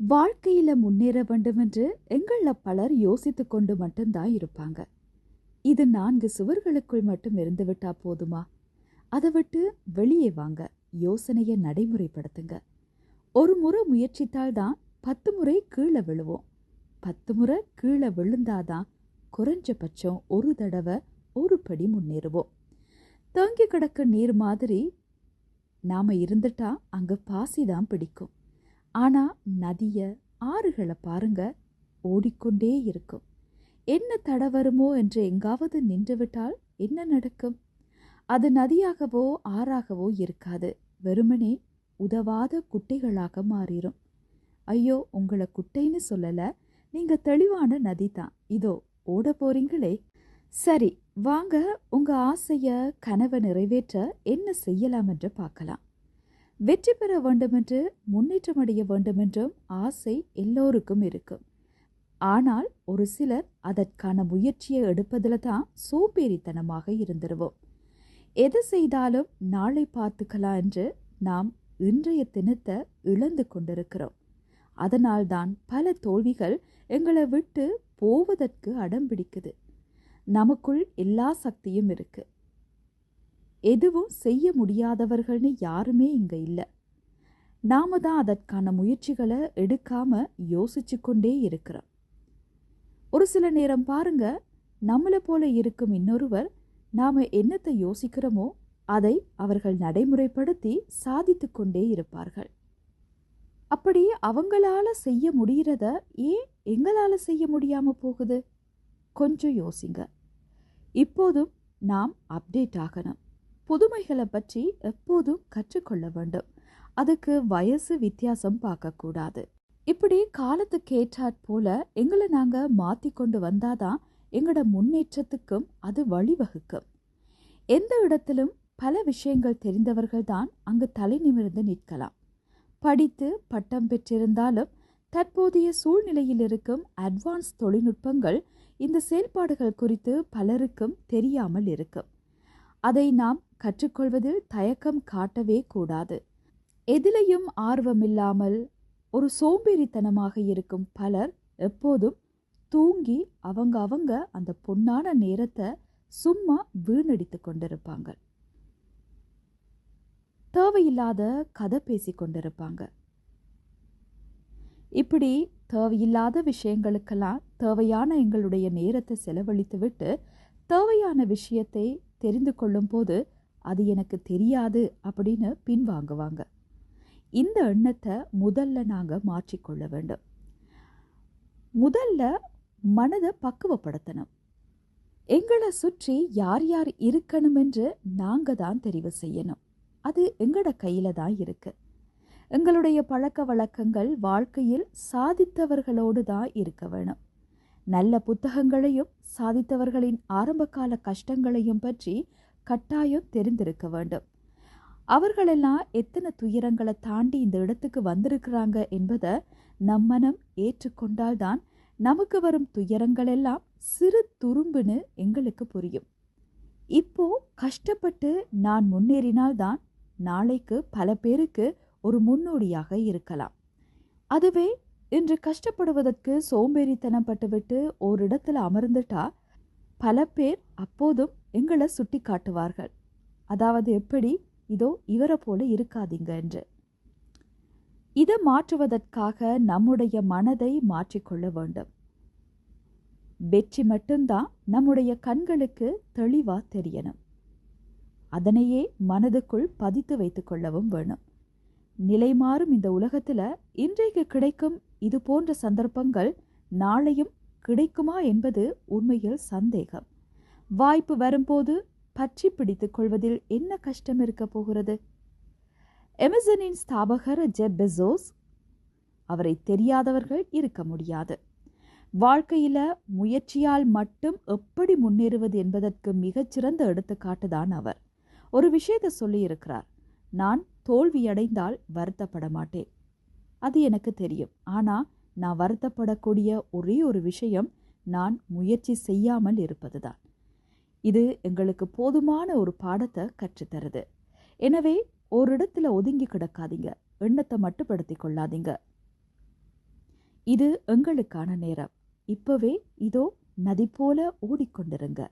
வாழ்க்கையில முன்னேற வேண்டுமென்று எங்கள பலர் யோசித்து கொண்டு மட்டும்தான் இருப்பாங்க. இது நான்கு சுவர்களுக்குள் மட்டும் இருந்துவிட்டா போதுமா? அதை விட்டு வெளியே வாங்க யோசனையை நடைமுறைப்படுத்துங்க. ஒரு முறை முயற்சித்தால் தான் பத்து முறை கீழே விழுவோம். பத்து முறை கீழே விழுந்தாதான் குறைஞ்சபட்சம் ஒரு தடவை ஒரு படி முன்னேறுவோம். தேங்கி கிடக்க நீர் மாதிரி நாம இருந்துட்டா அங்க பாசி தான் பிடிக்கும். ஆனால் நதியை ஆறுகளை பாருங்க ஓடிக்கொண்டே இருக்கும். என்ன தட வருமோ என்று எங்காவது நின்றுவிட்டால் என்ன நடக்கும்? அது நதியாகவோ ஆறாகவோ இருக்காது. வெறுமனே உதவாத குட்டைகளாக மாறிடும் ஐயோ உங்களை குட்டைன்னு சொல்லலை. நீங்கள் தெளிவான நதி தான் இதோ ஓட போறீங்களே. சரி வாங்க. உங்கள் ஆசையை கனவை நிறைவேற்ற என்ன செய்யலாம் என்று பார்க்கலாம். வெற்றி பெற வேண்டுமென்று முன்னேற்றம் அடைய வேண்டுமென்றும் ஆசை எல்லோருக்கும் இருக்கும் ஆனால் ஒரு சிலர் அதற்கான முயற்சியை எடுப்பதில் தான் சோம்பேறித்தனமாக இருந்துருவோம். எது செய்தாலும் நாளை பார்த்துக்கலாம் என்று நாம் இன்றைய தினத்தை இழந்து கொண்டிருக்கிறோம். அதனால்தான் பல தோல்விகள் எங்களை விட்டு போவதற்கு அடம் பிடிக்குது. நமக்குள் எல்லா சக்தியும் இருக்குது எதுவும் செய்ய முடியாதவர்கள்னு யாருமே இங்கே இல்லை. நாம தான் அதற்கான முயற்சிகளை எடுக்காம யோசிச்சு கொண்டே இருக்கிறோம். ஒரு சில நேரம் பாருங்க நம்மளை போல இருக்கும் இன்னொருவர் நாம என்னத்தை யோசிக்கிறோமோ அதை அவர்கள் நடைமுறைப்படுத்தி சாதித்து கொண்டே இருப்பார்கள். அப்படி அவங்களால செய்ய முடிகிறத ஏன் எங்களால் செய்ய முடியாம போகுது? கொஞ்சம் யோசிங்க. இப்போதும் நாம் அப்டேட் ஆகணும். புதுமைகளை பற்றி எப்போதும் கற்றுக்கொள்ள வேண்டும். அதுக்கு வயசு வித்தியாசம் பார்க்கக்கூடாது. இப்படி காலத்துக்கு ஏற்றாற் போல எங்களை நாங்கள் மாற்றி கொண்டு வந்தாதான் எங்களோட முன்னேற்றத்துக்கும் அது வழிவகுக்கும். எந்த இடத்திலும் பல விஷயங்கள் தெரிந்தவர்கள் தான் அங்கு தலை நிமிர்ந்து நிற்கலாம். படித்து பட்டம் பெற்றிருந்தாலும் தற்போதைய சூழ்நிலையில் இருக்கும் அட்வான்ஸ் தொழில்நுட்பங்கள் இந்த செயல்பாடுகள் குறித்து பலருக்கும் தெரியாமல் இருக்கும். அதை நாம் கற்றுக்கொள்வதில் தயக்கம் காட்டவே கூடாது. எதிலையும் ஆர்வமில்லாமல் ஒரு சோம்பேறித்தனமாக இருக்கும் பலர் எப்போதும் தூங்கி அவங்க அவங்க அந்த பொன்னான நேரத்தை சும்மா வீணடித்து கொண்டிருப்பாங்க. தேவையில்லாத கதை பேசி கொண்டிருப்பாங்க. இப்படி தேவையில்லாத விஷயங்களுக்கெல்லாம் தேவையான எங்களுடைய நேரத்தை செலவழித்து விட்டு தேவையான விஷயத்தை தெரிந்து கொள்ளும் போது அது எனக்கு தெரியாது அப்படின்னு பின்வாங்குவாங்க. இந்த எண்ணத்தை முதல்ல நாங்கள் மாற்றிக்கொள்ள வேண்டும். முதல்ல மனதை பக்குவப்படுத்தணும். எங்களை சுற்றி யார் யார் இருக்கணும் என்று நாங்கள் தான் தெரிவு செய்யணும். அது எங்களோட கையில் தான் இருக்கு. எங்களுடைய பழக்க வழக்கங்கள் வாழ்க்கையில் சாதித்தவர்களோடு தான் இருக்க வேணும். நல்ல புத்தகங்களையும் சாதித்தவர்களின் ஆரம்பகால கஷ்டங்களையும் பற்றி கட்டாயம் தெரிந்திருக்க வேண்டும். அவர்களெல்லாம் எத்தனை துயரங்களை தாண்டி இந்த இடத்துக்கு வந்திருக்கிறாங்க என்பதை நம் மனம் ஏற்றுக்கொண்டால்தான் நமக்கு வரும் துயரங்கள் எல்லாம் சிறு துரும்புன்னு எங்களுக்கு புரியும். இப்போ கஷ்டப்பட்டு நான் முன்னேறினால்தான் நாளைக்கு பல பேருக்கு ஒரு முன்னோடியாக இருக்கலாம். அதுவே இன்று கஷ்டப்படுவதற்கு சோம்பேறித்தனம் பட்டுவிட்டு ஓரிடத்தில் அமர்ந்துட்டா பல பேர் அப்போதும் எங்களை சுட்டி காட்டுவார்கள். அதாவது எப்படி? இதோ இவரை போல இருக்காதீங்க என்று. இதை மாற்றுவதற்காக நம்முடைய மனதை மாற்றிக்கொள்ள வேண்டும். வெற்றி மட்டும்தான் நம்முடைய கண்களுக்கு தெளிவாக தெரியணும். அதனையே மனதுக்குள் பதித்து வைத்துக் கொள்ளவும் வேணும். நிலை மாறும் இந்த உலகத்தில் இன்றைக்கு கிடைக்கும் இது போன்ற சந்தர்ப்பங்கள் நாளையும் கிடைக்குமா என்பது உண்மையில் சந்தேகம். வாய்ப்பு வரும்போது பற்றி பிடித்துக் கொள்வதில் என்ன கஷ்டம் இருக்க போகிறது? எமசனின் ஸ்தாபகர் ஜெப் பெசோஸ் அவரை தெரியாதவர்கள் இருக்க முடியாது. வாழ்க்கையில முயற்சியால் மட்டும் எப்படி முன்னேறுவது என்பதற்கு மிகச்சிறந்த எடுத்துக்காட்டு தான் அவர். ஒரு விஷயத்தை சொல்லியிருக்கிறார் நான் தோல்வியடைந்தால் வருத்தப்பட மாட்டேன். அது எனக்கு தெரியும். ஆனால் நான் வருத்தப்படக்கூடிய ஒரே ஒரு விஷயம் நான் முயற்சி செய்யாமல் இருப்பதுதான். இது எங்களுக்கு போதுமான ஒரு பாடத்தை கற்றுத்தருது. எனவே ஒரு இடத்துல ஒதுங்கி கிடக்காதீங்க. எண்ணத்தை மட்டுப்படுத்தி கொள்ளாதீங்க. இது எங்களுக்கான நேரம். இப்பவே இதோ நதி போல ஓடிக்கொண்டிருங்க.